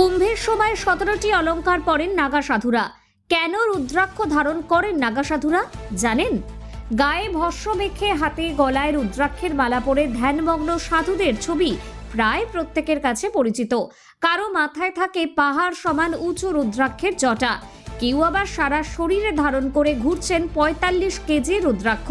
কুম্ভের সময় সতেরোটি অলংকার পরেন নাগা সাধুরা কেন রুদ্রাক্ষ ধারণ করেন নাগা সাধুরা জানেন? গায়ে ভস্য মেখে হাতে গলায় রুদ্রাক্ষের মালা পরে ধ্যানমগ্ন সাধুদের ছবি প্রায় প্রত্যেকের কাছে পরিচিত। কারও মাথায় থাকে পাহাড় সমান উঁচু রুদ্রাক্ষের জটা। কেউ আবার সারা শরীরে ধারণ করে ঘুরছেন পঁয়তাল্লিশ কেজি রুদ্রাক্ষ।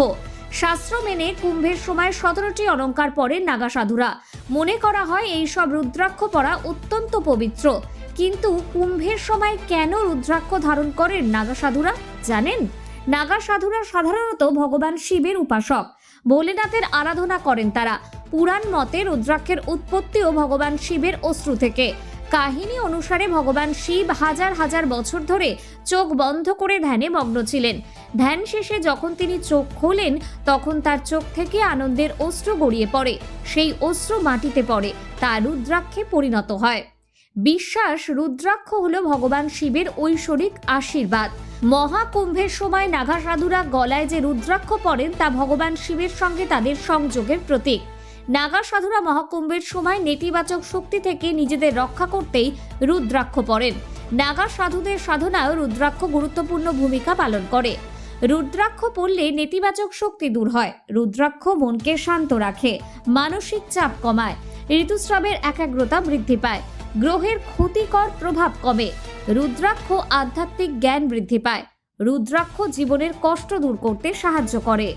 শাস্ত্র মেনে কুম্ভের সময় সতেরোটি অলংকার পরে নাগা সাধুরা। মনে করা হয় এই সব রুদ্রাক্ষ পরা অত্যন্ত পবিত্র। কিন্তু কুম্ভের সময় কেন রুদ্রাক্ষ ধারণ করেন নাগা সাধুরা? জানেন? নাগা সাধুরা সাধারণত ভগবান শিবের উপাসক। ভোলেনাথের আরাধনা করেন তারা। পুরাণ মতে রুদ্রাক্ষের উৎপত্তিও ভগবান শিবের অশ্রু থেকে। কাহিনী অনুসারে ভগবান শিব হাজার হাজার বছর ধরে চোখ বন্ধ করে ধ্যানে মগ্ন ছিলেন। ধ্যান শেষে যখন তিনি চোখ খোলেন, তখন তার চোখ থেকে আনন্দের অস্ত্র গড়িয়ে পড়ে। সেই অস্ত্র মাটিতে পড়ে, তা রুদ্রাক্ষে পরিণত হয়। বিশ্বাস, রুদ্রাক্ষ হল ভগবান শিবের ঐশ্বরিক আশীর্বাদ। মহাকুম্ভের সময় নাগা সাধুরা গলায় যে রুদ্রাক্ষ পরেন তা ভগবান শিবের সঙ্গে তাদের সংযোগের প্রতীক। নাগা সাধুরা মহাকুম্ভের সময় নেতিবাচক শক্তি থেকে নিজেদের রক্ষা করতেই রুদ্রাক্ষ পরেন নাগা সাধুদের সাধনায় রুদ্রাক্ষ গুরুত্বপূর্ণ ভূমিকা পালন করে। রুদ্রাক্ষ পড়লে নেতিবাচক শক্তি দূর হয়। রুদ্রাক্ষ মনকে শান্ত রাখে, মানসিক চাপ কমায়, ঋতুস্রাবের একাগ্রতা বৃদ্ধি পায়, গ্রহের ক্ষতিকর প্রভাব কমে, রুদ্রাক্ষ আধ্যাত্মিক জ্ঞান বৃদ্ধি পায়। রুদ্রাক্ষ জীবনের কষ্ট দূর করতে সাহায্য করে।